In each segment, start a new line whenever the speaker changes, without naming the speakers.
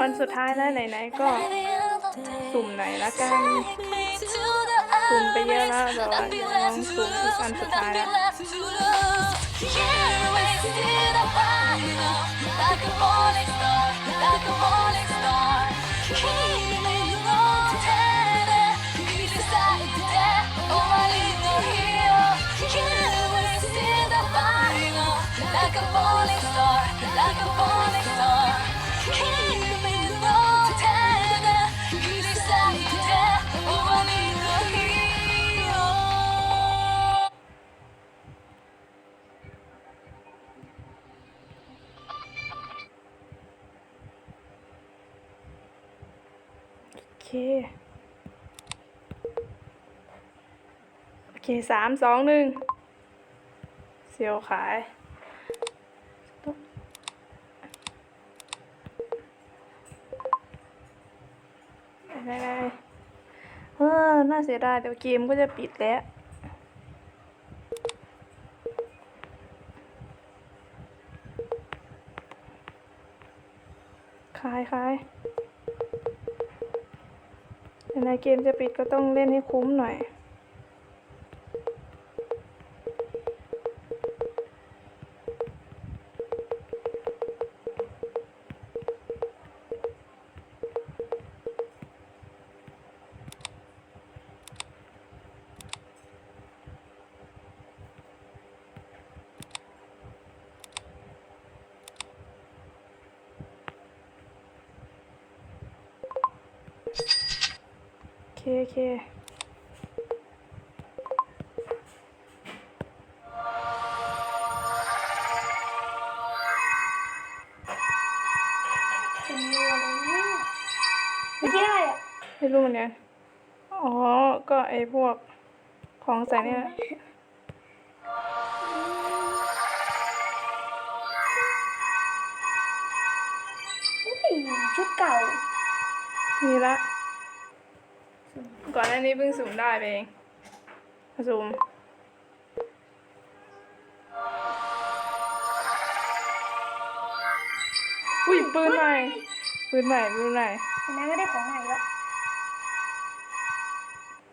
วันสุดท้ายแล้วไหนๆก็สุ่มไหนละกันสุ่มไปเยอะแล้วแต่ว่าเดี๋ยวลองสุ่มอีกอันสุดท้ายแล้ว
Like a morning star, like a morning star.
โอเคโอเคสามสองหนึ่งเซียวขายได้ได้เออ น่าเสียดายเดี๋ยวเกมก็จะปิดแล้วขายขาย ในเกมจะปิดก็ต้องเล่นให้คุ้มหน่อย เคโอเค
เป็นรัวเลยเนี่ยเมื่อกี้อะไรอะ
ไม่รู้เหมือนกันอ๋อ ก็ไอพวกของใส่เนี่ย
อุ้ยชุดเก่า
มีละก่อ นหน้านี้เพิ่งสุ่มได้ไปเองสุ่มอุ้ยปืนใหม่ปืนใหม่ปืนใหม่
อย่างนั้นก็ได้ของใหม่แล้ว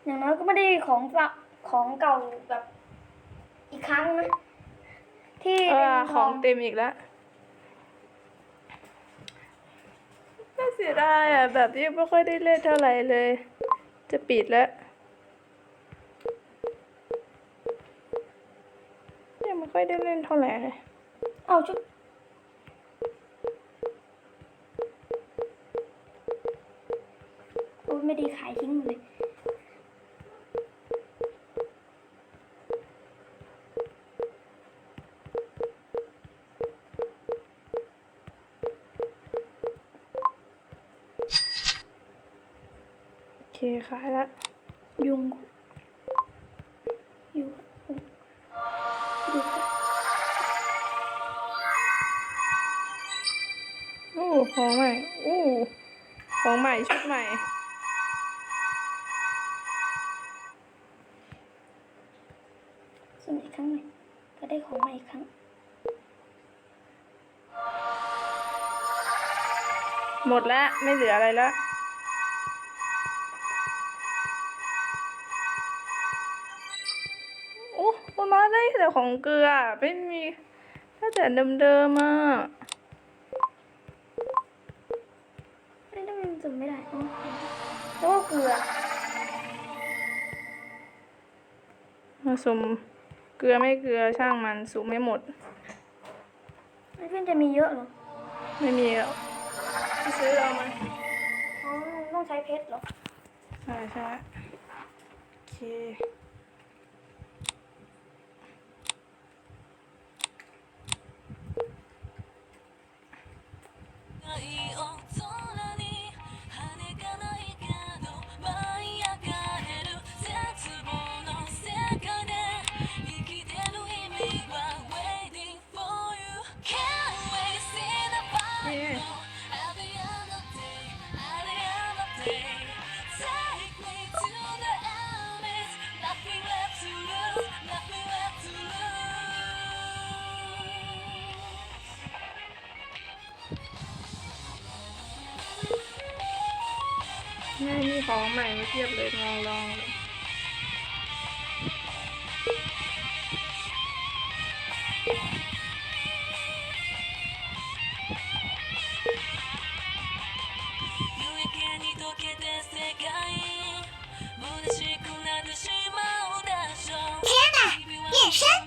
อย่างน้อยก็ไม่ได้ของเก่าของเก่าแบบอีกครั้งนะที่
เอ
เป็น
อ
ท
ข
อ
องงเต็มอีกแล้วน่าเสียดายอะแบบนี้ไม่ค่อยได้เล่นเท่าไหร่เลย จะปิดแล้วยังไม่ค่อยได้เล่นเท่าไหร่เลย
เอาชุดโอ้ยไม่ได้ขายทิ้งเลย
เคขายแล้ว
ยุงยุงยุง
โอ้ของใหม่โอ้ของใหม่ชุดใหม่
สุ่มอีกครั้งหนึ่งก็ได้ของใหม่อีกครั้ง
หมดแล้ว ไม่เหลืออะไรแล้ว มาณได้แต่ของเกลือไม่มีถ้าแต่เดิมๆอะ
ไม่ได้มันสุ่มไม่ได้อ๋อแล้วก็เกลือ
มาสุ่มเกลือไม่เกลือช่างมันสุ่มไม่หมด
ไม่เพื่อนจะมีเยอะเหรอ
ไม่มีแล้วไปซื้อเอามา
อ๋อต้องใช้เพชรเหรอ
ใช่ใช่โอเค
say
นี่มีของใหม่มาเทียบเลยลองลองเลย
夕焼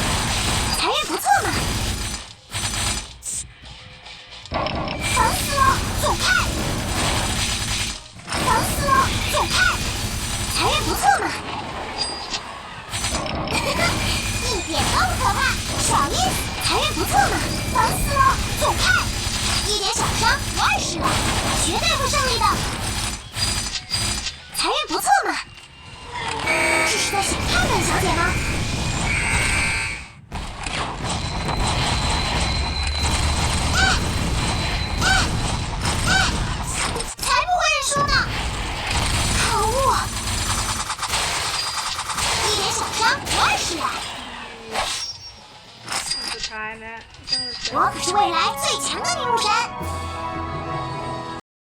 运不错嘛，烦死了！走开，烦死了！走开，财运不错嘛，一点都不可怕，爽意，财运不错嘛，烦死了！走开，一点小伤不碍事了，绝对会胜利的，我可是未来最强的女武神。